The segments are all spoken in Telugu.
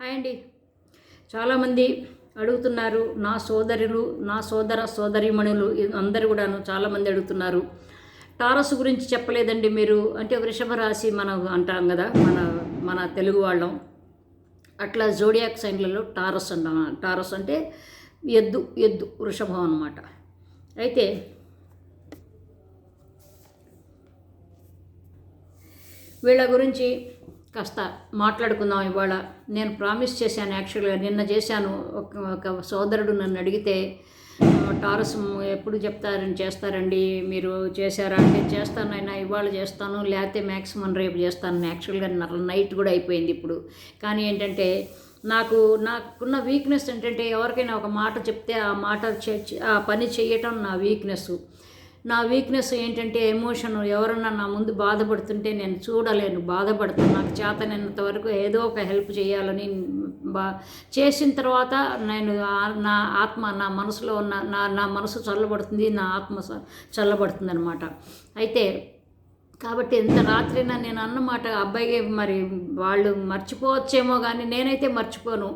హాయ్ అండి. చాలామంది అడుగుతున్నారు నా సోదరులు నా సోదర సోదరిమణులు అందరు కూడాను చాలామంది అడుగుతున్నారు. టారస్ గురించి చెప్పలేదండి మీరు. అంటే వృషభ రాశి మనం అంటాం కదా మన మన తెలుగు వాళ్ళం. అట్లా జోడియాక్ సైన్లలో టారస్ అంటాం టారస్ అంటే ఎద్దు ఎద్దు వృషభం అనమాట అయితే వీళ్ళ గురించి కాస్త మాట్లాడుకుందాం ఇవాళ. నేను ప్రామిస్ చేశాను యాక్చువల్గా నిన్న చేశాను. ఒక ఒక సోదరుడు నన్ను అడిగితే టారస్ ఎప్పుడు చెప్తారని చేస్తారండి? మీరు చేశారా? అంటే చేస్తాను అయినా ఇవాళ చేస్తాను లేకపోతే మ్యాక్సిమం రేపు చేస్తాను. యాక్చువల్గా నైట్ కూడా అయిపోయింది ఇప్పుడు. కానీ ఏంటంటే నాకు నాకున్న వీక్నెస్ ఏంటంటే ఎవరికైనా ఒక మాట చెప్తే ఆ మాట ఆ పని చేయటం నా వీక్నెస్ నా వీక్నెస్ ఏంటంటే ఎమోషన్ ఎవరన్నా నా ముందు బాధపడుతుంటే నేను చూడలేను బాధపడతాను. నాకు చేతనైనంత వరకు ఏదో ఒక హెల్ప్ చేయాలని బా చేసిన తర్వాత నేను నా ఆత్మ నా మనసులో ఉన్న నా నా మనసు చల్లబడుతుంది నా ఆత్మ చల్లబడుతుంది అనమాట అయితే కాబట్టి ఎంత రాత్రైనా నేను అన్నమాట అబ్బాయికి మరి వాళ్ళు మర్చిపోవచ్చేమో కానీ నేనైతే మర్చిపోను.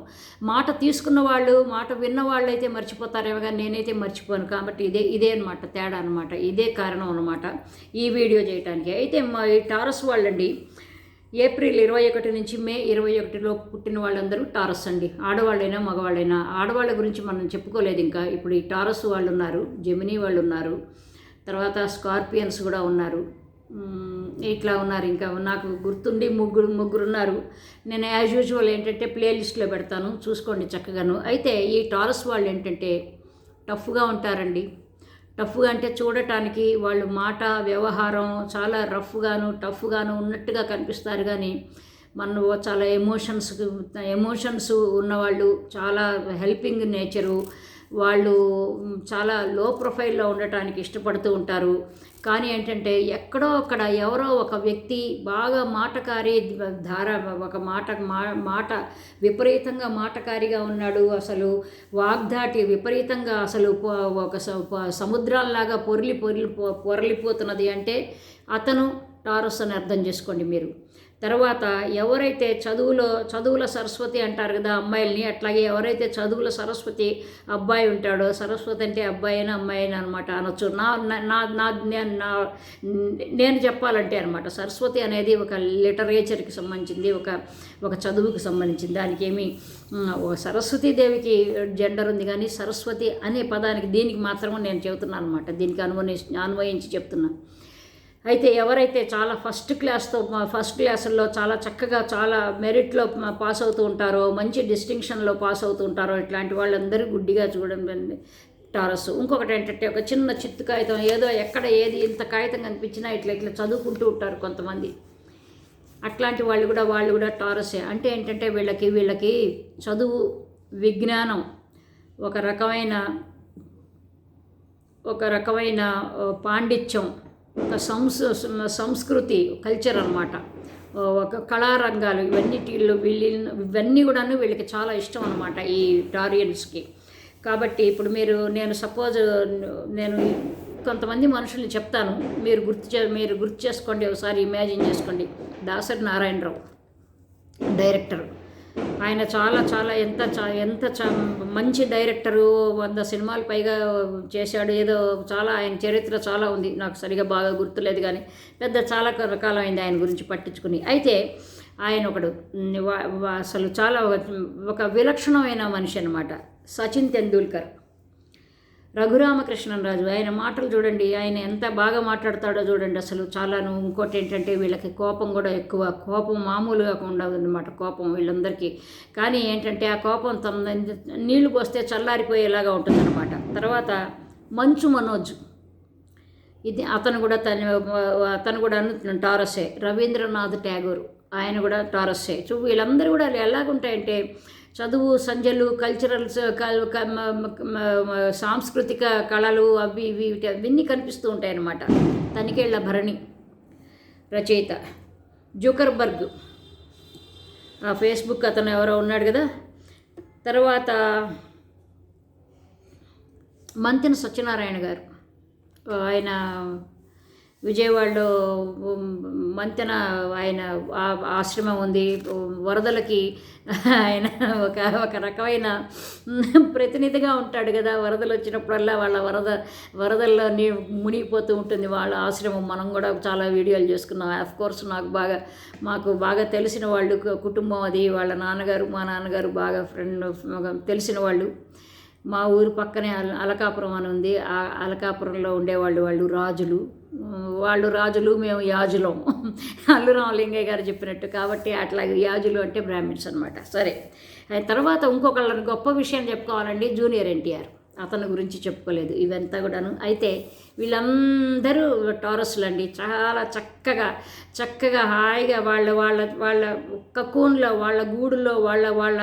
మాట తీసుకున్న వాళ్ళు మాట విన్న వాళ్ళు అయితే మర్చిపోతారేమో కానీ నేనైతే మర్చిపోను. కాబట్టి ఇదే ఇదే అనమాట తేడా అనమాట ఇదే కారణం అనమాట ఈ వీడియో చేయడానికి అయితే మా ఈ టారస్ వాళ్ళండి ఏప్రిల్ ఇరవై ఒకటి నుంచి మే ఇరవై ఒకటిలో పుట్టిన వాళ్ళందరూ టారస్ అండి. ఆడవాళ్ళైనా మగవాళ్ళైనా. ఆడవాళ్ళ గురించి మనం చెప్పుకోలేదు ఇంకా. ఇప్పుడు ఈ టారస్ వాళ్ళు ఉన్నారు జెమినీ వాళ్ళు ఉన్నారు తర్వాత స్కార్పియన్స్ కూడా ఉన్నారు. ఇట్లా ఉన్నారు ఇంకా? నాకు గుర్తుండి ముగ్గురు ముగ్గురు ఉన్నారు నేను యాజ్ యూజువల్ ఏంటంటే ప్లేలిస్ట్లో పెడతాను. చూసుకోండి చక్కగాను. అయితే ఈ టారస్ వాళ్ళు ఏంటంటే టఫ్గా ఉంటారండి. టఫ్గా అంటే చూడటానికి వాళ్ళు మాట వ్యవహారం చాలా రఫ్గాను టఫ్గాను ఉన్నట్టుగా కనిపిస్తారు కానీ మనం చాలా ఎమోషన్స్ ఎమోషన్స్ ఉన్నవాళ్ళు చాలా హెల్పింగ్ నేచరు వాళ్ళు చాలా లో ప్రొఫైల్లో ఉండటానికి ఇష్టపడుతూ ఉంటారు. కానీ ఏంటంటే ఎక్కడో అక్కడ ఎవరో ఒక వ్యక్తి బాగా మాటకారి ధార ఒక మాట మా- మాట విపరీతంగా మాటకారిగా ఉన్నాడు. అసలు వాగ్దాటి విపరీతంగా అసలు ఒక సముద్రాల్లాగా పొర్లి పొర్లి పొ- పొరలిపోతున్నది అంటే అతను టారస్ అని అర్థం చేసుకోండి మీరు. తర్వాత ఎవరైతే చదువులో చదువుల సరస్వతి అంటారు కదా అమ్మాయిల్ని అట్లాగే ఎవరైతే చదువుల సరస్వతి అబ్బాయి ఉంటాడో సరస్వతి అంటే అబ్బాయి అయినా అమ్మాయి అయినా అనమాట అనొచ్చు. నా నా నా- నా నేను నా నేను చెప్పాలంటే అనమాట సరస్వతి అనేది ఒక లిటరేచర్కి సంబంధించింది ఒక ఒక చదువుకి సంబంధించింది. దానికి ఏమి సరస్వతీదేవికి జెండర్ ఉంది కానీ సరస్వతి అనే పదానికి దీనికి మాత్రమే నేను చెబుతున్నాను అనమాట దీనికి అనువని అన్వయించి చెప్తున్నాను అయితే ఎవరైతే చాలా ఫస్ట్ క్లాస్తో ఫస్ట్ క్లాసుల్లో చాలా చక్కగా చాలా మెరిట్లో పాస్ అవుతూ ఉంటారో మంచి డిస్టింక్షన్లో పాస్ అవుతూ ఉంటారో ఇట్లాంటి వాళ్ళందరూ గుడ్డిగా చూడండి టారస్. ఇంకొకటి ఏంటంటే ఒక చిన్న చిత్తు కాగితం ఏదో ఎక్కడ ఏది ఇంత కాగితం కనిపించినా ఇట్లా ఇట్లా చదువుకుంటూ ఉంటారు కొంతమంది. అట్లాంటి వాళ్ళు కూడా వాళ్ళు కూడా టారసే. అంటే ఏంటంటే వీళ్ళకి వీళ్ళకి చదువు విజ్ఞానం ఒక రకమైన ఒక రకమైన పాండిత్యం ఒక సంస్ సంస్కృతి కల్చర్ అనమాట ఒక కళారంగాలు ఇవన్నిటిలో వీళ్ళు ఇవన్నీ కూడాను వీళ్ళకి చాలా ఇష్టం అనమాట ఈ టారియన్స్కి. కాబట్టి ఇప్పుడు మీరు నేను సపోజ్ నేను కొంతమంది మనుషుల్ని చెప్తాను. మీరు గుర్తు చే మీరు గుర్తు చేసుకోండి ఒకసారి ఇమాజిన్ చేసుకోండి. దాసరి నారాయణరావు డైరెక్టర్ ఆయన చాలా చాలా ఎంత ఎంత మంచి డైరెక్టరు వంద సినిమాలు పైగా చేశాడు ఏదో చాలా ఆయన చరిత్ర చాలా ఉంది. నాకు సరిగా బాగా గుర్తులేదు కానీ పెద్ద చాలా రకాలైంది ఆయన గురించి పట్టించుకుని. అయితే ఆయన ఒకడు వా- అసలు చాలా ఒక- ఒక విలక్షణమైన మనిషి అనమాట సచిన్ తెండూల్కర్. రఘురామకృష్ణరాజు ఆయన మాటలు చూడండి ఆయన ఎంత బాగా మాట్లాడతాడో చూడండి అసలు. చాలాను ఇంకోటి ఏంటంటే వీళ్ళకి కోపం కూడా ఎక్కువ. కోపం మామూలుగా ఉండదు అనమాట కోపం వీళ్ళందరికీ. కానీ ఏంటంటే ఆ కోపం తమ నీళ్ళు పోస్తే చల్లారిపోయేలాగా ఉంటుందన్నమాట. తర్వాత మంచు మనోజ్. ఇది అతను కూడా తన అతను కూడా టారస్సే రవీంద్రనాథ్ ట్యాగూర్ ఆయన కూడా టారస్సే చూ వీళ్ళందరూ కూడా ఎలాగుంటాయంటే చదువు సంజలు కల్చరల్స్ క- సాంస్కృతిక కళలు అవి ఇవి ఇవి అవన్నీ కనిపిస్తూ ఉంటాయన్నమాట. తనికేళ్ళ భరణి రచయిత జుకర్బర్గ్. ఆ ఫేస్బుక్ అతను ఎవరో ఉన్నాడు కదా. తర్వాత మంతిన సత్యనారాయణ గారు. ఆయన విజయవాడలో మంతెన ఆయన ఆ- ఆశ్రమం ఉంది. వరదలకి ఆయన ఒక ఒక రకమైన ప్రతినిధిగా ఉంటాడు కదా. వరదలు వచ్చినప్పుడల్లా వాళ్ళ వరద వరదల్లో మునిగిపోతూ ఉంటుంది వాళ్ళ ఆశ్రమం. మనం కూడా చాలా వీడియోలు చేసుకున్నాం. ఆఫ్ కోర్స్ నాకు బాగా మాకు బాగా తెలిసిన వాళ్ళు కుటుంబం అది. వాళ్ళ నాన్నగారు మా నాన్నగారు బాగా ఫ్రెండ్ తెలిసిన వాళ్ళు. మా ఊరు పక్కనే అల అలకాపురం అని ఉంది. ఆ అలకాపురంలో ఉండేవాళ్ళు వాళ్ళు రాజులు. వాళ్ళు రాజులు మేము యాజులం. అల్లు రామలింగయ్య గారు చెప్పినట్టు కాబట్టి అట్లా యాజులు అంటే బ్రాహ్మిన్స్ అనమాట సరే. తర్వాత ఇంకొకళ్ళ గొప్ప విషయం చెప్పుకోవాలండి జూనియర్ ఎన్టీఆర్. అతని గురించి చెప్పుకోలేదు ఇవంతా కూడాను. అయితే వీళ్ళందరూ టారస్లు అండి చాలా చక్కగా చక్కగా హాయిగా వాళ్ళ వాళ్ళ వాళ్ళ కకూన్లో వాళ్ళ గూడులో వాళ్ళ వాళ్ళ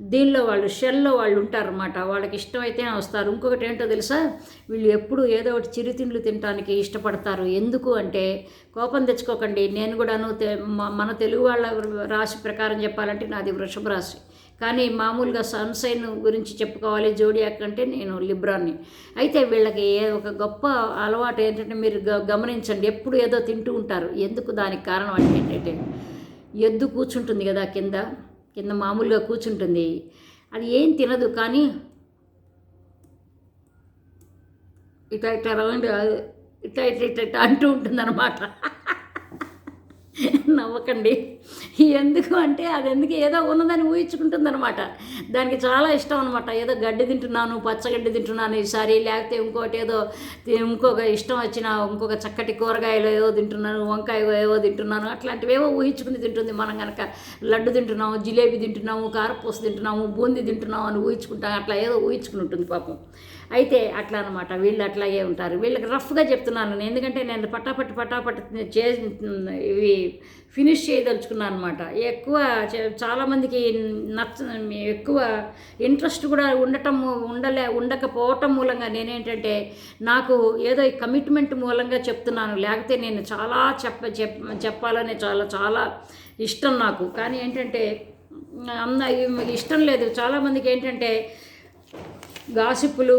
దీనిలో వాళ్ళు షెల్లో వాళ్ళు ఉంటారన్నమాట. వాళ్ళకి ఇష్టమైతే వస్తారు. ఇంకొకటి ఏంటో తెలుసా? వీళ్ళు ఎప్పుడు ఏదో ఒకటి చిరుతిండ్లు తినడానికి ఇష్టపడతారు. ఎందుకు అంటే కోపం తెచ్చుకోకండి. నేను కూడాను తె- మ- మన తెలుగు వాళ్ళ రాశి ప్రకారం చెప్పాలంటే నాది వృషభ రాశి. కానీ మామూలుగా సన్సైన్ గురించి చెప్పుకోవాలి. జోడియాక్ అంటే నేను లిబ్రాన్ని అయితే వీళ్ళకి ఏ- ఒక గొప్ప అలవాటు ఏంటంటే మీరు గ- గమనించండి. ఎప్పుడు ఏదో తింటూ ఉంటారు. ఎందుకు దానికి కారణం అంటే ఏంటంటే ఎద్దు కూర్చుంటుంది కదా కింద. కింద మామూలుగా కూర్చుంటుంది. అది ఏం తినదు కానీ ఇట్లా ఇట్లా రౌండ్ ఇట్లా ఇట్లా ఇట్లా అంటూ ఉంటుంది అనమాట నవ్వకండి. ఎందుకు అంటే అది ఎందుకు ఏదో ఉన్నదని ఊహించుకుంటుంది అనమాట దానికి చాలా ఇష్టం అనమాట ఏదో గడ్డి తింటున్నాను పచ్చగడ్డి తింటున్నాను ఈసారి లేకపోతే ఇంకోటి ఏదో తి- ఇంకొక ఇష్టం వచ్చిన ఇంకొక చక్కటి కూరగాయలు ఏవో తింటున్నాను వంకాయ ఏవో తింటున్నాను అట్లాంటివి ఏవో ఊహించుకుని తింటుంది. మనం కనుక లడ్డు తింటున్నాము జిలేబీ తింటున్నాము కారపూస తింటున్నాము బూందీ తింటున్నాము అని ఊహించుకుంటాం. అట్లా ఏదో ఊహించుకుని ఉంటుంది పాపం. అయితే అట్లా అనమాట వీళ్ళు అట్లాగే ఉంటారు. వీళ్ళకి రఫ్గా చెప్తున్నాను నేను. ఎందుకంటే నేను పటాపట్ పటాపట్ చే ఇవి ఫినిష్ చేయదలుచుకున్నాను అనమాట ఎక్కువ చే- చాలామందికి నచ్చ ఎక్కువ ఇంట్రెస్ట్ కూడా ఉండటం ఉండలే ఉండకపోవటం మూలంగా నేనేంటంటే నాకు ఏదో కమిట్మెంట్ మూలంగా చెప్తున్నాను. లేకపోతే నేను చాలా చెప్ప చెప్ చెప్పాలని చాలా చాలా ఇష్టం నాకు. కానీ ఏంటంటే అన్న ఇష్టం లేదు. చాలామందికి ఏంటంటే గాసిప్పులు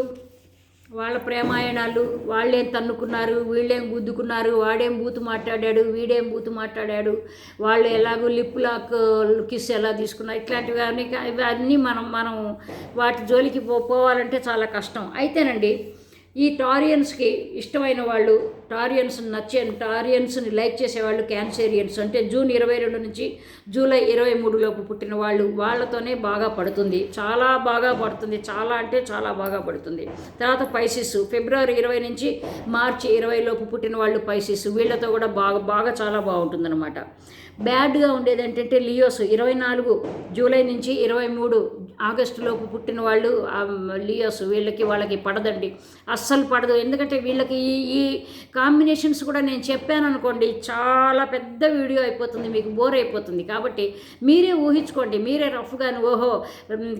వాళ్ళ ప్రేమాయణాలు వాళ్ళేం తన్నుకున్నారు వీళ్ళేం గుద్దుకున్నారు వాడేం బూతు మాట్లాడాడు వీడేం బూతు మాట్లాడాడు వాళ్ళు ఎలాగో లిప్ లాక్ కిస్ ఎలా తీసుకున్నారు ఇట్లాంటివి అన్నీ ఇవన్నీ మనం మనం వాటి జోలికి పో పోవాలంటే చాలా కష్టం. అయితేనండి ఈ టారియన్స్కి ఇష్టమైన వాళ్ళు టారియన్స్ నచ్చే టారియన్స్ని లైక్ చేసేవాళ్ళు క్యాన్సేరియన్స్. అంటే జూన్ ఇరవై రెండు నుంచి జూలై ఇరవై మూడులోపు పుట్టిన వాళ్ళు వాళ్ళతోనే బాగా పడుతుంది. చాలా బాగా పడుతుంది. చాలా అంటే చాలా బాగా పడుతుంది. తర్వాత పైసిస్ ఫిబ్రవరి ఇరవై నుంచి మార్చి ఇరవైలోపు పుట్టిన వాళ్ళు పైసిస్ వీళ్ళతో కూడా బాగా బాగా చాలా బాగుంటుందన్నమాట. బ్యాడ్గా ఉండేది ఏంటంటే లియోస్ ఇరవై నాలుగు జూలై నుంచి ఇరవై మూడు ఆగస్టులోపు పుట్టిన వాళ్ళు లియోస్ వీళ్ళకి వాళ్ళకి పడదండి. అస్సలు పడదు. ఎందుకంటే వీళ్ళకి ఈ ఈ కాంబినేషన్స్ కూడా నేను చెప్పాను అనుకోండి చాలా పెద్ద వీడియో అయిపోతుంది మీకు బోర్ అయిపోతుంది. కాబట్టి మీరే ఊహించుకోండి మీరే రఫ్గాను ఓహో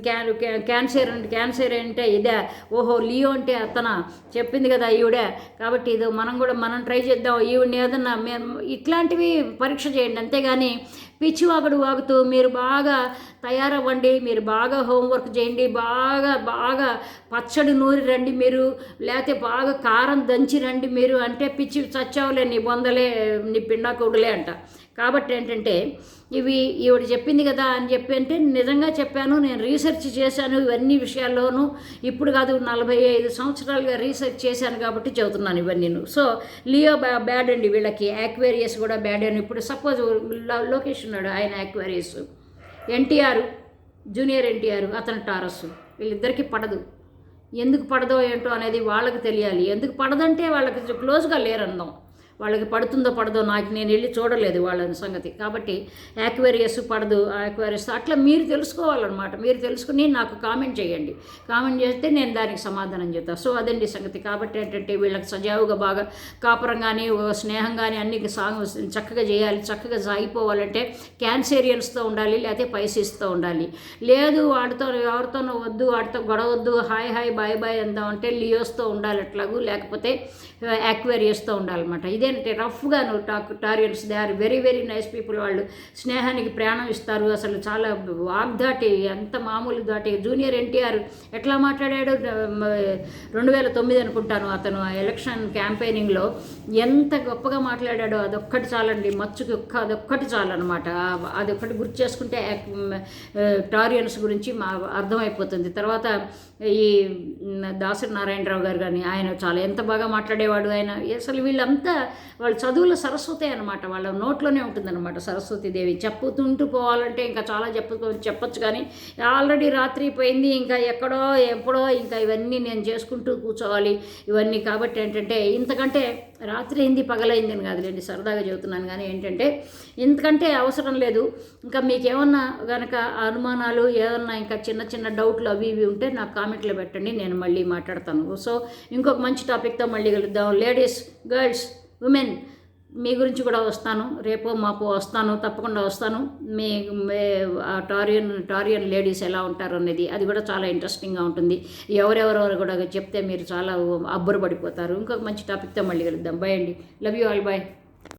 క్యాన్ క్యాన్సర్ అంటే క్యాన్సర్ అంటే ఇదే ఓహో లియో అంటే అతన? చెప్పింది కదా ఈవిడే. కాబట్టి ఇది మనం కూడా మనం ట్రై చేద్దాం ఈవిడ ఏదన్నా మేము ఇట్లాంటివి పరీక్ష చేయండి. అంతేగాని పిచ్చివాగుడు వాగుతూ మీరు బాగా తయారవ్వండి మీరు బాగా హోంవర్క్ చేయండి బాగా బాగా పచ్చడి నూరి రండి మీరు లేకపోతే బాగా కారం దంచి రండి మీరు అంటే పిచ్చి చచ్చావులే నీ బొందలే నీ పిండాకుడులే అంట. కాబట్టి ఏంటంటే ఇవి ఈవిడ చెప్పింది కదా అని చెప్పి అంటే నిజంగా చెప్పాను నేను రీసెర్చ్ చేశాను ఇవన్నీ విషయాల్లోనూ. ఇప్పుడు కాదు నలభై ఐదు సంవత్సరాలుగా రీసెర్చ్ చేశాను కాబట్టి చెబుతున్నాను ఇవన్నీ సో లియో బ్యా బ్యాడ్ అండి వీళ్ళకి యాక్వేరియస్ కూడా బ్యాడ్ అని ఇప్పుడు సపోజ్ లోకేష్ ఉన్నాడు ఆయన యాక్వేరియస్. ఎన్టీఆర్ జూనియర్ ఎన్టీఆర్ అతను టారస్. వీళ్ళిద్దరికీ పడదు. ఎందుకు పడదో ఏంటో అనేది వాళ్ళకి తెలియాలి. ఎందుకు పడదంటే వాళ్ళకి క్లోజ్గా లేరందాం వాళ్ళకి పడుతుందో పడదో నాకు నేను వెళ్ళి చూడలేదు వాళ్ళ సంగతి. కాబట్టి యాక్వేరియస్ పడదు యాక్వేరియస్ అట్లా మీరు తెలుసుకోవాలన్నమాట. మీరు తెలుసుకుని నాకు కామెంట్ చేయండి. కామెంట్ చేస్తే నేను దానికి సమాధానం చెప్తాను సో అదండి సంగతి. కాబట్టి ఏంటంటే వీళ్ళకి సజావుగా బాగా కాపురం కానీ స్నేహం కానీ అన్ని సాగు చక్కగా చేయాలి చక్కగా సాగిపోవాలంటే క్యాన్సేరియన్స్తో ఉండాలి లేకపోతే పైసీస్తో ఉండాలి. లేదు వాడితో ఎవరితోనో వద్దు వాడితో గొడవద్దు హాయ్ హాయ్ బాయ్ బాయ్ అందామంటే లియోస్తో ఉండాలి అట్లాగూ లేకపోతే యాక్వేరియస్తో ఉండాలన్నమాట. ఇదే ఇదేంటి రఫ్గాను talk Taureans they are very very nice people వాళ్ళు స్నేహానికి ప్రాణం ఇస్తారు. అసలు చాలా వాగ్దాటి ఎంత మామూలు దాటి. జూనియర్ ఎన్టీఆర్ ఎట్లా మాట్లాడాడు? రెండు వేల తొమ్మిది అనుకుంటాను అతను ఆ ఎలక్షన్ క్యాంపెయినింగ్లో. ఎంత గొప్పగా మాట్లాడాడో అదొక్కటి చాలండి. మచ్చుకి ఒక్క అదొక్కటి చాలన్నమాట. అదొక్కటి గుర్తు చేసుకుంటే టారియన్స్ గురించి మా అర్థమైపోతుంది. తర్వాత ఈ దాసరి నారాయణరావు గారు కానీ ఆయన చాలా ఎంత బాగా మాట్లాడేవాడు ఆయన. అసలు వీళ్ళంతా వాళ్ళ చదువుల సరస్వతి అనమాట వాళ్ళ నోట్లోనే ఉంటుందన్నమాట సరస్వతి దేవి. చెప్పుతుంటూ పోవాలంటే ఇంకా చాలా చెప్పు చెప్పొచ్చు కానీ ఆల్రెడీ రాత్రి పోయింది ఇంకా ఎక్కడో ఎప్పుడో ఇంకా ఇవన్నీ నేను చేసుకుంటూ కూర్చోవాలి. ఇవన్నీ కాబట్టి ఏంటంటే ఇంతకంటే రాత్రి అయింది పగలైంది అని కాదులేండి సరదాగా చెబుతున్నాను కానీ ఏంటంటే ఇంతకంటే అవసరం లేదు. ఇంకా మీకేమన్నా కనుక అనుమానాలు ఏదన్నా ఇంకా చిన్న చిన్న డౌట్లు అవి ఇవి ఉంటే నాకు కామెంట్లో పెట్టండి నేను మళ్ళీ మాట్లాడతాను. సో ఇంకొక మంచి టాపిక్తో మళ్ళీ కలుద్దాం. లేడీస్ గర్ల్స్ ఉమెన్ మీ గురించి కూడా వస్తాను. రేపో మాపో వస్తాను తప్పకుండా వస్తాను. మీ ఆ టారియన్ టారియన్ లేడీస్ ఎలా ఉంటారు అనేది అది కూడా చాలా ఇంట్రెస్టింగ్గా ఉంటుంది. ఎవరెవరెవరు కూడా చెప్తే మీరు చాలా అబ్బురపడిపోతారు ఇంకొక మంచి టాపిక్తో మళ్ళీ కలుద్దాం. బాయ్ అండి. Love you all. బాయ్.